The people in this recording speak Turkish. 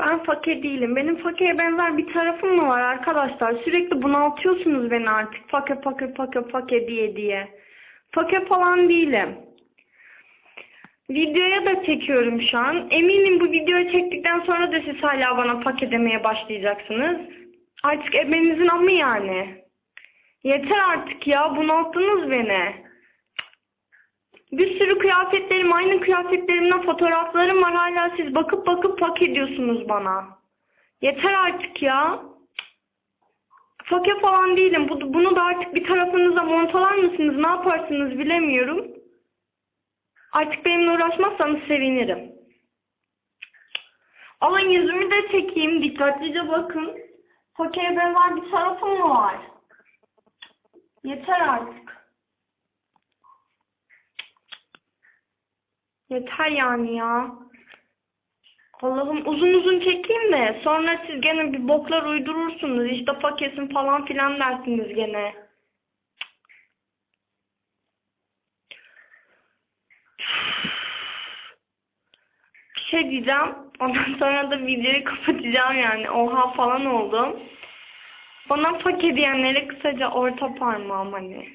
Ben fakir değilim. Benim fakire benzer bir tarafım mı var arkadaşlar? Sürekli bunaltıyorsunuz beni artık. Fakir fakir fakir fakir diye diye. Fakir falan değilim. Videoya da çekiyorum şu an. Eminim bu videoyu çektikten sonra da siz hala bana fakir demeye başlayacaksınız. Artık ebenizin amı yani. Yeter artık ya. Bunalttınız beni. Bir sürü kıyafetlerim, aynı kıyafetlerimden fotoğraflarım var. Hala siz bakıp bakıp pak ediyorsunuz bana. Yeter artık ya. Fakir falan değilim. Bu, bunu da artık bir tarafınıza montalar mısınız? Ne yaparsınız bilemiyorum. Artık benimle uğraşmazsanız sevinirim. Alın yüzümü de çekeyim. Dikkatlice bakın. Fakire benzer bir tarafım mı var? Yeter artık. Yeter yani ya. Allah'ım uzun uzun çekeyim de sonra siz gene bir boklar uydurursunuz. İşte pakesin falan filan dersiniz gene. Bir şey diyeceğim. Ondan sonra da videoyu kapatacağım yani. Oha falan oldum. Bana fakir diyenlere kısaca orta parmağım hani.